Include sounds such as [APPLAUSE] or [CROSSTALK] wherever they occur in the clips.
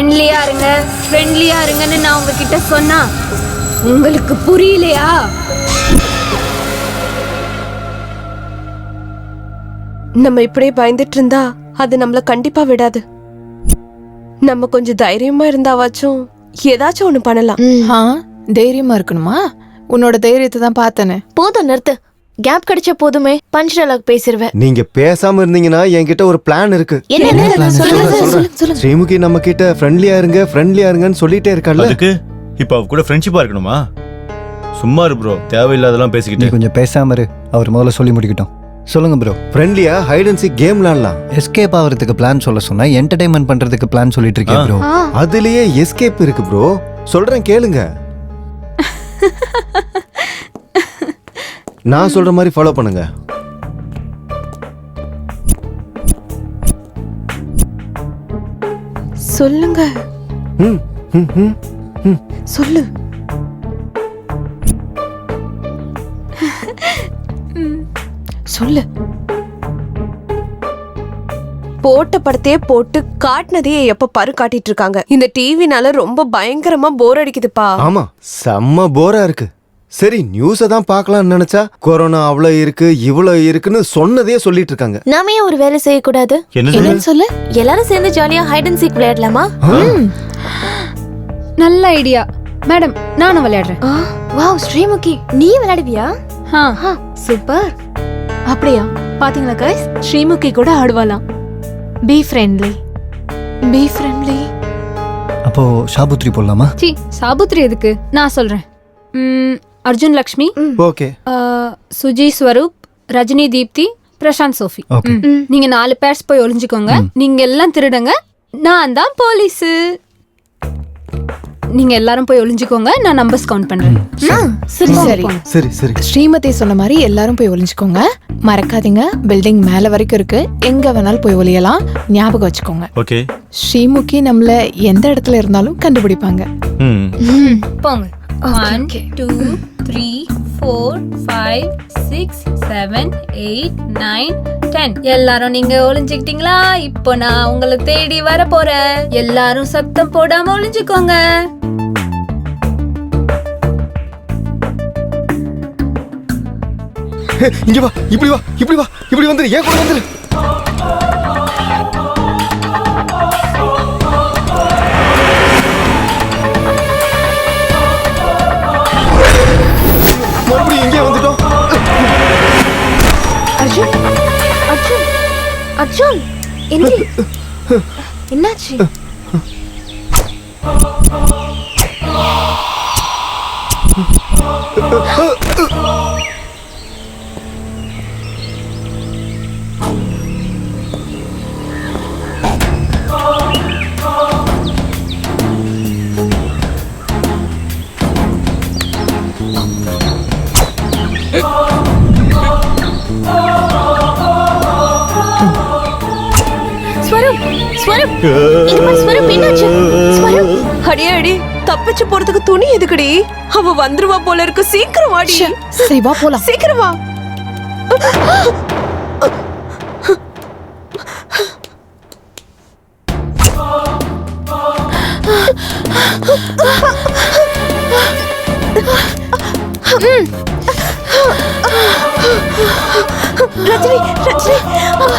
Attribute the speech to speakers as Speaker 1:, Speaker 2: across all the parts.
Speaker 1: ஃப்ரெண்ட்லியா இருங்க. ஃப்ரெண்ட்லியா இருங்கன்னு நான் உங்ககிட்ட சொன்னா உங்களுக்கு புரியலையா?
Speaker 2: நம்ம இப்படியே பயந்துட்டு இருந்தா அது நம்மள கண்டிப்பா விடாது. நம்ம கொஞ்சம் தைரியமா இருந்தாவாச்சும் ஏதாச்சும் ஒண்ணு பண்ணலாம்.
Speaker 3: ஆ தைரியமா இருக்கணுமா? உன்னோட தைரியத்தை தான் பார்த்தனே.
Speaker 4: போதும் நிறுத்து. கேப் கிடைச்ச போதுமே பஞ்ச் டயலாக் பேசிடுவேன்
Speaker 5: நீங்க பேசாம இருந்தீங்கன்னா என்கிட்ட ஒரு பிளான் இருக்கு.
Speaker 4: என்ன.
Speaker 5: ஸ்ரீமுகி நம்ம கிட்ட ஃப்ரெண்ட்லியா இருங்க ஃப்ரெண்ட்லியா இருங்கன்னு சொல்லிட்டே இருக்கால
Speaker 6: அதுக்கு இப்ப அவ கூட ஃப்ரெண்ட்ஷிப்பா இருக்கணுமா? சும்மா இரு ப்ரோ தேவையில்லாதெல்லாம்
Speaker 7: நீ
Speaker 6: பேசிக்கிட்டு
Speaker 7: கொஞ்சம் பேசாம இரு அவர் முதல்ல சொல்லி முடிக்கட்டும். சொல்லுங்க ப்ரோ
Speaker 5: ஃப்ரெண்ட்லியா ஹைட் அண்ட் சீக் கேம் விளாடலாம்.
Speaker 7: எஸ்கேப் ஆகிறதுக்கு பிளான் சொல்ல சொன்னா என்டர்டைன்மெண்ட் பண்றதுக்கு பிளான் சொல்லிட்டு இருக்கேன் ப்ரோ
Speaker 5: அதுலயே எஸ்கேப் இருக்கு ப்ரோ சொல்றேன் கேளுங்க. [LAUGHS] நான் சொல்ற மாதிரி ஃபாலோ பண்ணுங்க.
Speaker 2: சொல்லுங்க.
Speaker 5: ம், ம், ம்.
Speaker 2: சொல்லு. சொல்லு. போட்ட படத்தையே போட்டு காட்டினதையே எப்ப பரு காட்டிட்டு இருக்காங்க. இந்த டிவினால ரொம்ப பயங்கரமா போர் அடிக்குதுப்பா.
Speaker 5: ஆமா செம்ம போரா இருக்கு. சரி நியூஸை தான் பார்க்கலாம்னு நினைச்சா கொரோனா அவ்வளோ இருக்கு இவ்வளோ இருக்குன்னு சொன்னதே சொல்லிட்டு இருக்காங்க.
Speaker 4: நாம ஏன் ஒரு வேலை செய்யக்கூடாது?
Speaker 6: என்ன சொல்லு?
Speaker 3: என்னன்னு சொல்லு.
Speaker 4: எல்லாரும் சேர்ந்து ஜாலியா ஹைட் அண்ட் சீக் விளையாடலாமா?
Speaker 1: நல்ல ஐடியா மேடம் நானும் விளையாடுறேன்.
Speaker 4: வாவ் ஸ்ரீமுகி நீ விளையாடுவியா? சூப்பர்
Speaker 8: அப்படியா? பாத்தீங்களா கைஸ் ஸ்ரீமுகி கூட ஆடுவாளாம். பி ஃப்ரெண்ட்லி பி ஃப்ரெண்ட்லி
Speaker 7: அப்போ ஷாபுத்ரி போடலாமா?
Speaker 1: சி சாபுத்ரி எதுக்கு? நான் சொல்றேன். ம், அர்ஜுன் லக்ஷ்மி
Speaker 5: ஓகே
Speaker 1: சுஜி ஸ்வரூப் ரஜினி தீப்தி பிரசாந்த் சோஃபி. நீங்க நாலு பேர்ஸ் போய் ஒளிஞ்சுக்கோங்க. நீங்க எல்லாம் திருடுங்க. நான் தான் போலீஸு நீங்க எல்லாரும் போய் ஒளிஞ்சுக்கோங்க. நான் நம்பர்ஸ் கவுண்ட் பண்றேன்.
Speaker 3: சரி சரி
Speaker 5: சரி. சரி.
Speaker 3: ஸ்ரீமதி சொன்ன மாதிரி எல்லாரும் போய் ஒளிஞ்சுக்கோங்க. மறக்காதீங்க. பில்டிங் மேல வரைக்கும் இருக்கு. எங்க வேணாலும் போய் ஒளியலாம். ஞாபகம் வச்சுக்கோங்க.
Speaker 6: ஓகே
Speaker 3: ஸ்ரீமுகி நம்மள எந்த இடத்துல இருந்தாலும் கண்டுபிடிப்பாங்க.
Speaker 6: ம்
Speaker 1: போங்க. One two three four five six seven eight nine ten எல்லாரும் நீங்க ஒளிஞ்சுக்கிட்டீங்களா? இப்போ நான் உங்களை தேடி வர போறேன் எல்லாரும் சத்தம் போடாம ஒளிஞ்சுக்கோங்க.
Speaker 5: இங்க வா இப்படி வா இப்படி வா இப்படி வந்துரு ஏன் கூட வந்துரு.
Speaker 4: என்னாச்சு ஸ்வரூப் ஸ்வரூப். என்னாச்சு? ஸ்வரூப்.
Speaker 2: அடியே அடி தப்பிச்சு போறதுக்கு துணி எதுக்குடி? அவ வந்துருவா போல இருக்கு. சீக்கிரம் வாடி.
Speaker 3: சரி வா போலாம்.
Speaker 2: சீக்கிரம் வா. ரஜினி ரஜினி ரஜினி
Speaker 7: என்னடா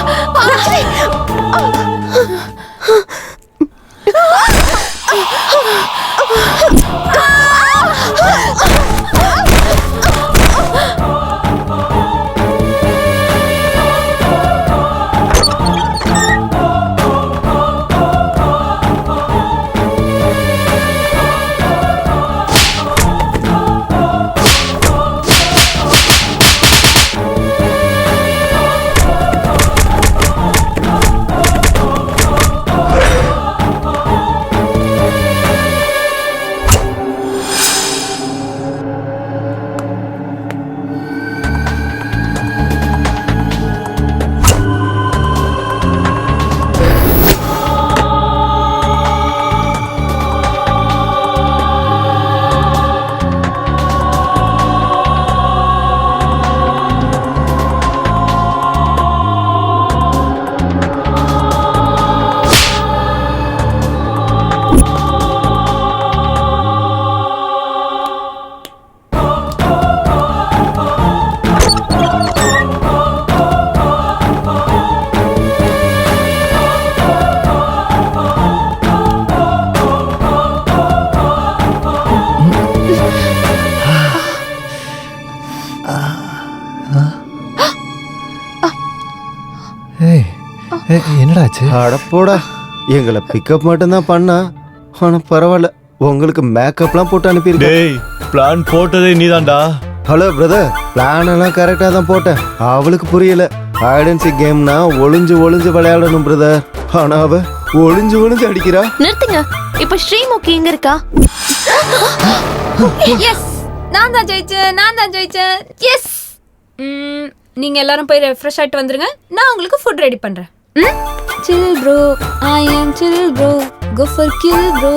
Speaker 7: ஆச்சு
Speaker 5: அட போடா. எங்களை பிக்கப் மட்டும்தான் பண்ணா. ஆனா பரவாயில்ல. உங்களுக்கு மேக்கப்லாம் போட்டு அனுப்பியிருக்கேன்.
Speaker 6: டேய் பிளான் போட்டதே நீதான்டா.
Speaker 5: ஹலோ பிரதர் பிளான் எல்லாம் கரெக்டா தான் போட்டேன். அவளுக்கு புரியல. ஐடன்சி கேம்னா ஒளிஞ்சு ஒளிஞ்சு விளையாடணும் பிரதர் ஆனா அவ ஒளிஞ்சு ஒளிஞ்சு அடிக்கிறா.
Speaker 4: நிறுத்துங்க. இப்ப ஸ்ரீமுகி எங்க இருக்கா?
Speaker 1: எஸ் நான் தான் ஜெயிச்சேன். நான் தான் ஜெயிச்சேன். எஸ் நீங்க எல்லாரும் போய் ரெஃப்ரெஷ் ஆயிட்டு வந்துருங்க. நான் உங்களுக்கு ஃபுட் ரெடி பண்றேன். Chill bro I am chill bro go for kill bro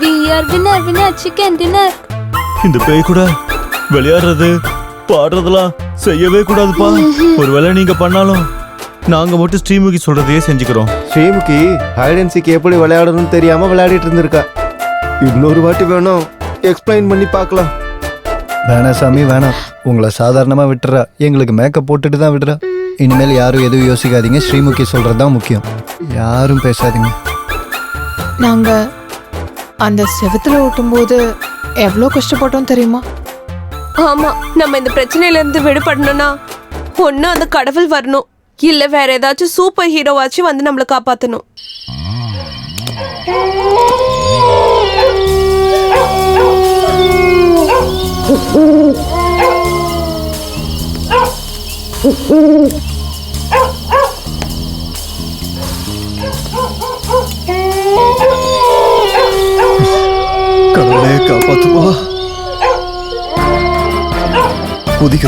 Speaker 1: we are winner winner chicken dinner
Speaker 6: இந்த பேய் கூட விளையாடுறது பாடுறதெல்லாம் செய்யவே கூடாதுப்பா. ஒருவேளை நீங்க பண்ணாலும் நாங்க மட்டும் ஸ்ரீமுகி சொல்றதையே செஞ்சுக்கிறோம்.
Speaker 5: ஸ்ரீமுகி ஐடன்சிக்கு எப்படி விளையாடணும்னு தெரியாம விளையாடிட்டு இருந்திருக்கா. இன்னொரு வாட்டி வேணும் எக்ஸ்பிளைன் பண்ணி பார்க்கலாம்.
Speaker 7: வேணாம் சாமி வேணாம். உங்களை சாதாரணமா விட்டுறா. எங்களுக்கு மேக்கப் போட்டுட்டு தான் விடுறா. இனிமேல் யாரும் எதுவும் யோசிக்காதீங்க. ஸ்ரீமுகி சொல்றது தான் முக்கியம். யாரும் பேசாதீங்க.
Speaker 3: நாங்க அந்த செவுத்துல ஓட்டும்போது எவ்வளோ கஷ்டப்பட்டோம் தெரியுமா?
Speaker 2: ஆமா நம்ம இந்த பிரச்சனையில இருந்து விடுபடணும்னா ஒண்ணு அந்த கடவுள் வரணும். இல்ல வேற ஏதாச்சும் சூப்பர் ஹீரோவாச்சும் வந்து நம்மள காப்பாத்தணும்.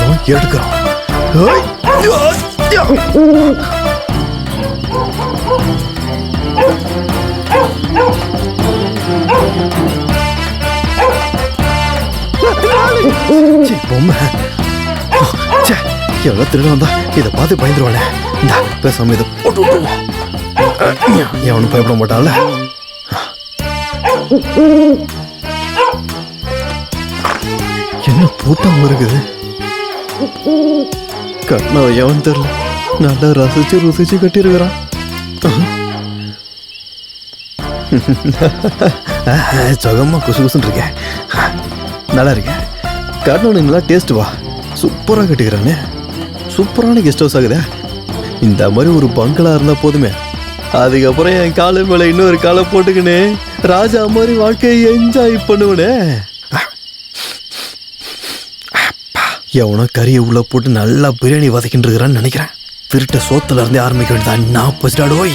Speaker 9: குதிக்கிறோம் எடுக்கிறோம் பொம்மை. ச்சே, எவ்வளவு வந்தா இதை பார்த்து பயந்துருவானே இந்த பேசாம இதை போட்டு விட்டுருவோம் எவனும் பயப்பட மாட்டான்ல. என்ன பூட்டம் இருக்குது? கட்டினவன் எவன் தெரியல. நல்லா ரசிச்சு ருசிச்சு கட்டியிருக்கிறான். சுகமா குசு குசுன்னு இருக்கேன் நல்லா இருக்கேன் கட்டினவனுக்கு நல்லா டேஸ்ட் வா. சூப்பராக கட்டிக்கிறானே. சூப்பரான கெஸ்ட் ஹவுஸ் ஆகுதே இந்த மாதிரி ஒரு பங்களா இருந்தால் போதுமே. அதுக்கப்புறம் என் காலை மேலே இன்னொரு காலை போட்டுக்கினே ராஜா மாதிரி வாழ்க்கையை என்ஜாய் பண்ணுவனே. எவனோ கறியை உள்ள போட்டு நல்லா பிரியாணி வதக்கிட்டு இருக்கிறான்னு நினைக்கிறேன். திருட்ட சோத்துல இருந்து ஆரம்பிக்க வேண்டியதான் நான் பசிடாடு ஓய்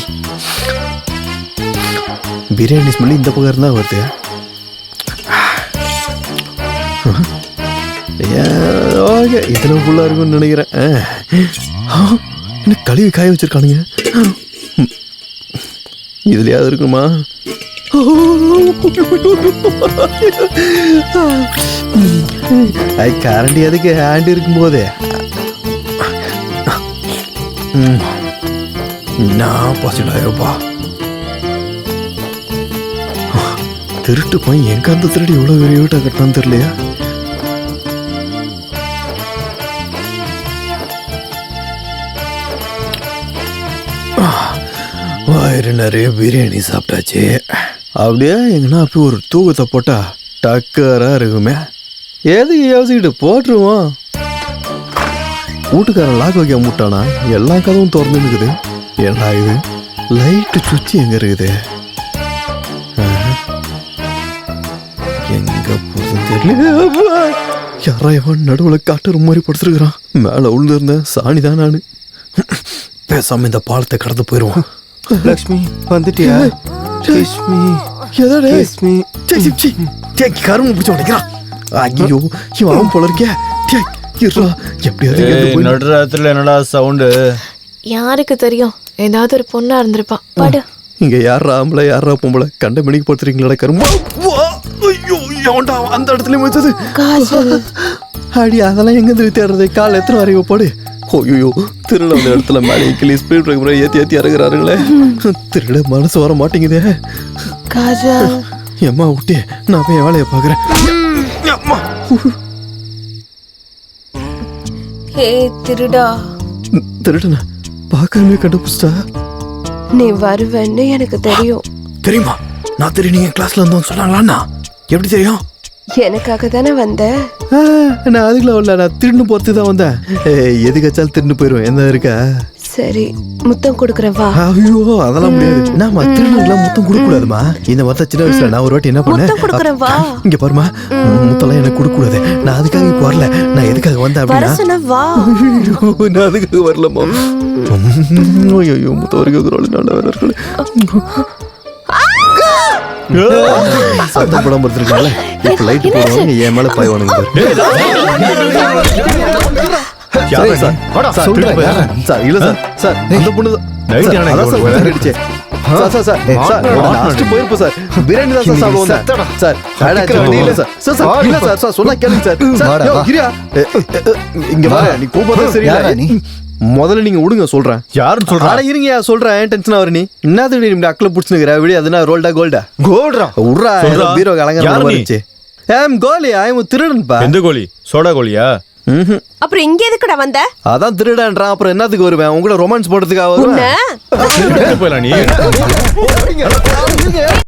Speaker 9: பிரியாணி ஸ்மெல் இந்த பக்கம் இருந்தா வருது. ஓகே இதில் ஃபுல்லாக இருக்கும்னு நினைக்கிறேன். என்ன கழுவி காய வச்சிருக்கானுங்க? ம். இதுலயாவது இருக்குமா? கரண்டி அதுக்கு ஹேண்ட் இருக்கும்போது? நான் பசிடாயோப்பா திருட்டு பையன் எங்க அந்த திருடி இவ்வளவு பெரிய வீட்டை கட்டினான்னு தெரியலையா? வயிறு நிறைய பிரியாணி சாப்பிட்டாச்சு. அப்படியே எங்கன்னா அப்படி ஒரு தூக்கத்தை போட்டா டக்கரா இருக்குமே. எதுக்கு யோசிக்கிட்டு போட்டுருவோம்? வீட்டுக்காரன் லாக் வைக்க முட்டானா எல்லா கதவும் திறந்து இருக்குது என்ன இது? லைட்டு சுச்சி எங்க இருக்குது. எங்க தெரியல. யாரா எவன் நடுவில் காட்டுற மாதிரி படுத்துருக்குறான். மேலே உழுந்திருந்தேன் சாணி தான் நான். பேசாம இந்த பாலத்தை கடந்து போயிடுவோம்
Speaker 5: லக்ஷ்மி வந்துட்டியா? கிஷ்மி
Speaker 9: எதாடே
Speaker 5: கிஷ்மி
Speaker 9: கரும்பு பிடிச்ச உடைக்கிறான் ஐயோ இவன் அவன் போல இருக்கே இருடா, எப்படியாவது இங்க இருந்து போய்
Speaker 6: நடுராத்திரில என்னடா சவுண்டு?
Speaker 4: யாருக்கு தெரியும்? ஏதாவது ஒரு பொண்ணா இருந்திருப்பா. பாடு.
Speaker 9: இங்க யாரா ஆம்பளை யாரா பொம்பளை? கண்ட மணிக்கு படுத்துறீங்களா கரும்பு வா, ஐயோ எவன்டா அவன் அந்த இடத்துல வச்சது அடி அதெல்லாம் எங்க இருந்து தேடுறது? கால் எத்தனை வரைக்கும் போடு. ஐயோ திருட அந்த இடத்துல மேலே கிளி ஸ்பீட் பிரேக்கர் ஏத்தி ஏத்தி இறங்குறாருங்களே. திருட மனசு வர மாட்டேங்குதே
Speaker 3: காஜல்
Speaker 9: எம்மா விட்டே நான் போய் என் வேலையை பார்க்குறேன்.
Speaker 1: ஹே திருடா.
Speaker 9: திருடன? பார்க்காமலே கண்டுபிடிச்சிட்டா?
Speaker 2: நீ வருவேன்னு எனக்கு தெரியும்.
Speaker 9: தெரியுமா? நான் தெரியும் நீங்க கிளாஸ்ல இருந்தோம் சொன்னாங்களாண்ணா எப்படி தெரியும்?
Speaker 2: எனக்காக தானே வந்த?
Speaker 9: நான் அதுக்குள்ள வரல. நான் திருண்டு போறது தான் வந்தேன். ஏய், எதுக்கு வச்சாலும் திருண்டு போயிடுவேன் என்ன இருக்கா?
Speaker 2: சரி முத்தம் கொடுக்குறேன் வா
Speaker 9: ஐயோ அதெல்லாம் முடியாது நாம திருநெல்லாம் முத்தம் கொடுக்க கூடாதுமா இந்த மாதிரி சின்ன வயசுல நான் ஒரு வாட்டி என்ன பண்ணேன்
Speaker 2: முத்தம் கொடுக்குறேன் வா
Speaker 9: இங்க பாருமா முத்தம்லாம் எனக்கு கொடுக்க கூடாது நான் அதுக்காக இப்போ வரல நான் எதுக்காக வந்தேன் அப்படின்னா
Speaker 2: சொன்ன வா
Speaker 9: ஐயோ, நான் அதுக்காக வரலம்மா ஐயோ முத்தம் வரைக்கும் ஒரு நல்ல வேற இருக்கு சத்தம் படம் படுத்திருக்காங்கல்ல இப்ப லைட் போடுவாங்க என் மேல பாய்வானுங்க பாரு. சார், சார், சார்,
Speaker 7: சொல்றேன்,
Speaker 9: திருப்பி
Speaker 7: யாரா
Speaker 9: பாரு. சார், இல்ல சார், சார், அந்த பொண்ணு தான்.
Speaker 6: Night
Speaker 9: சார்,
Speaker 6: ஆனா
Speaker 9: அதான்
Speaker 6: இங்க
Speaker 9: சார்
Speaker 6: ஒரு
Speaker 9: உள்ள அடிச்சே. சார், சார், சார், சார்,
Speaker 6: மாட்டினா,
Speaker 9: நான் last போயிருப்பேன் சார். பிரியாணி தான் சார் சாப்பிட வந்தேன்.
Speaker 7: செத்தடா.
Speaker 9: சார், ஆடா,
Speaker 7: அடிக்கிற
Speaker 9: சார்,
Speaker 7: வண்டி
Speaker 9: இல்ல
Speaker 7: இல்ல
Speaker 9: சார். சார், சார், இல்ல சார், சார், சொன்னா கேளுங்க சார். சார்,
Speaker 7: வாடா,
Speaker 9: யோ,
Speaker 7: வா.
Speaker 9: கிரியா. எ, எ, எ, இங்க
Speaker 7: வா.
Speaker 9: வாங்க, நீ கூப்பிடுறது சரியில்லை.
Speaker 7: யாரா நீ?
Speaker 9: முதல்ல நீங்க விடுங்க சொல்றேன்
Speaker 6: யாருன்னு
Speaker 9: இருங்க சொல்றேன் டென்ஷன் ஆவற நீ என்னது நீ இப்படி அக்கல புடிச்சுனுக்குற விடி அதுனா ரோல்டா கோல்டா
Speaker 5: கோல்ட்ரா
Speaker 9: உட்றா. பீரோ? மாதிரி ஏம் கோலி ஐம் திருடன்பா
Speaker 6: எந்த கோழி சோடா
Speaker 9: ம்ஹும்.
Speaker 2: அப்புறம் இங்க எதுக்குடா வந்த?
Speaker 9: அதான் திருடன்றான் அப்புறம் என்னத்துக்கு வருவேன்? உங்கள ரொமான்ஸ் போடுறதுக்காக வருவேன்?
Speaker 6: போயிடலாம் நீ? [LAUGHS]